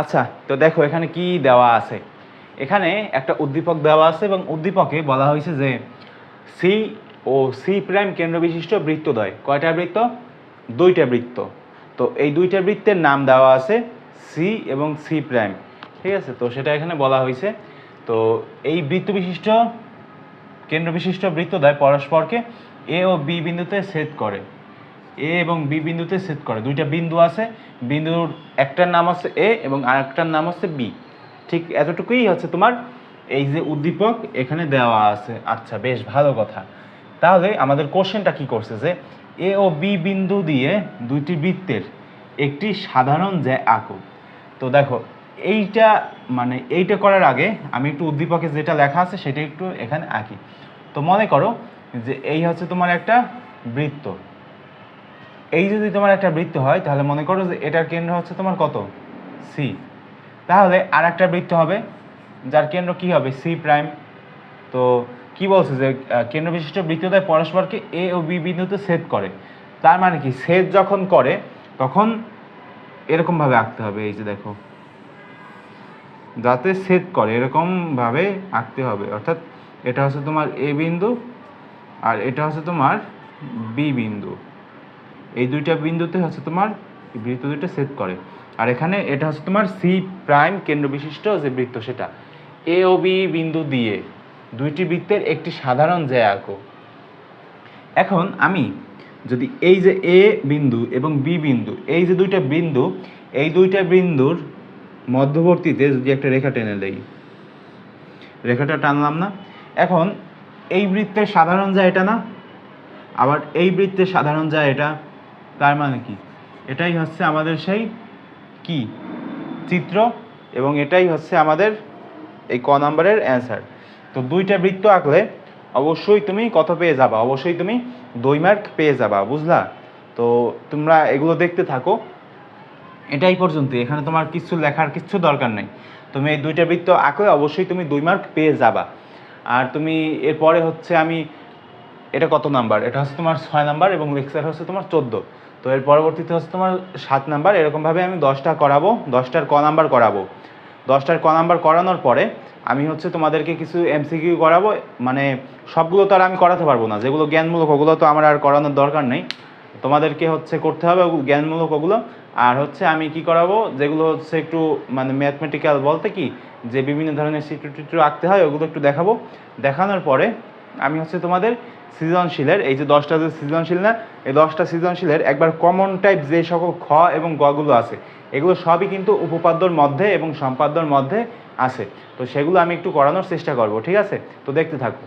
আচ্ছা তো দেখো এখানে কি দেওয়া আছে? এখানে একটা উদ্দীপক দেওয়া আছে এবং উদ্দীপকে বলা হয়েছে যে সি ও সি প্রাইম কেন্দ্র বিশিষ্ট বৃত্তদ্বয়। কয়টা বৃত্ত? দুইটা বৃত্ত। তো এই দুইটা বৃত্তের নাম দেওয়া আছে সি এবং সি প্রাইম ঠিক আছে? তো সেটা এখানে বলা হয়েছে। তো এই বৃত্ত বিশিষ্ট কেন্দ্র বিশিষ্ট বৃত্তদ্বয় পরস্পরকে এ ও বি বিন্দুতে ছেদ করে। এ এবং বি বিন্দুতে ছেদ করে। দুইটা বিন্দু আছে, বিন্দুর একটার নাম আছে এ এবং আরেকটার নাম আছে বি ঠিক এতটুকুই হচ্ছে তোমার এই যে উদ্দীপক এখানে দেওয়া আছে। আচ্ছা বেশ ভালো কথা। তাহলে আমাদের কোশ্চেনটা কি করছে যে এ ও বি বিন্দু দিয়ে দুইটি বৃত্তের একটি সাধারণ যে আঁকো। তো দেখো, এইটা মানে এইটা করার আগে আমি একটু উদ্দীপকে যেটা লেখা আছে সেটা একটু এখানে আঁকি। তো মনে করো যে এই হচ্ছে তোমার একটা বৃত্ত। এই যদি তোমার একটা বৃত্ত হয়, তাহলে মনে করো যে এটার কেন্দ্র হচ্ছে তোমার কত? সি তাহলে আর একটা বৃত্ত হবে, যার কেন্দ্র কি হবে? সি প্রাইম তো কি বলছে যে কেন্দ্র বিশিষ্ট বৃত্তদ্বয় পরস্পরকে এ ও বি বিন্দুতে ছেদ করে। তার মানে কি? ছেদ যখন করে, তখন এরকম ভাবে আঁকতে হবে, এই যে দেখো। যাতে ছেদ করে এরকম ভাবে আঁকতে হবে। অর্থাৎ এটা হচ্ছে তোমার এ বিন্দু আর এটা হচ্ছে তোমার বি বিন্দু। এই দুইটা বিন্দুতে হচ্ছে তোমার বৃত্ত দুইটা ছেদ করে। আর এখানে এটা হচ্ছে তোমার সি প্রাইম কেন্দ্র বিশিষ্ট যে বৃত্ত সেটা। এ ও বি বিন্দু দিয়ে দুইটি বৃত্তের একটি সাধারণ যে আঁকো এখন আমি যদি এই যে এ বিন্দু এবং বি বিন্দু, এই যে দুইটা বিন্দু, এই দুইটা বিন্দুর মধ্যবর্তীতে যদি একটা রেখা টেনে দেই। রেখাটা টানলাম না। এখন এই বৃত্তের সাধারণ যা এটা না, আবার এই বৃত্তের সাধারণ যা এটা তার মানে কি? এটাই হচ্ছে আমাদের সেই কি? চিত্র এবং এটাই হচ্ছে আমাদের এই ক নাম্বারের অ্যান্সার তো দুইটা বৃত্ত আঁকলে অবশ্যই তুমি কত পেয়ে যাবা? অবশ্যই তুমি দুই মার্ক পেয়ে যাবা, বুঝলা? তো তোমরা এগুলো দেখতে থাকো। এটাই পর্যন্ত। এখানে তোমার কিছু লেখার কিছু দরকার নেই। তুমি এই দুইটা বৃত্ত আঁকলে অবশ্যই তুমি দুই মার্ক পেয়ে যাবা। আর তুমি এরপরে হচ্ছে আমি, এটা কত নাম্বার এটা হচ্ছে তোমার ছয় নাম্বার এবং লেকচার হচ্ছে তোমার চোদ্দ। তো এর পরবর্তীতে হচ্ছে তোমার সাত নাম্বার, এরকমভাবে আমি দশটা করাবো, দশটার ক নাম্বার করাবো। দশটার ক নাম্বার করানোর পরে আমি হচ্ছে তোমাদেরকে কিছু এমসিকিউ করাবো মানে সবগুলো তো আর আমি করাতে পারব না, যেগুলো জ্ঞানমূলক ওগুলো তো আমার আর করানোর দরকার নেই। তোমাদেরকে হচ্ছে করতে হবে জ্ঞানমূলক ওগুলো। আর হচ্ছে আমি কি করাবো, যেগুলো হচ্ছে একটু মানে ম্যাথমেটিক্যাল বলতে কি, যে বিভিন্ন ধরনের চিত্র টিত্র আঁকতে হয়, ওগুলো একটু দেখাবো। দেখানোর পরে আমি হচ্ছে তোমাদের সৃজনশীলের, এই যে দশটা যে সৃজনশীল না, এই দশটা সৃজনশীলের একবার কমন টাইপ যে সকল খ এবং গগুলো আছে, এগুলো সবই কিন্তু উপপাদ্যর মধ্যে এবং সম্পাদ্যর মধ্যে আছে। তো সেগুলো আমি একটু করানোর চেষ্টা করব, ঠিক আছে? তো দেখতে থাকো।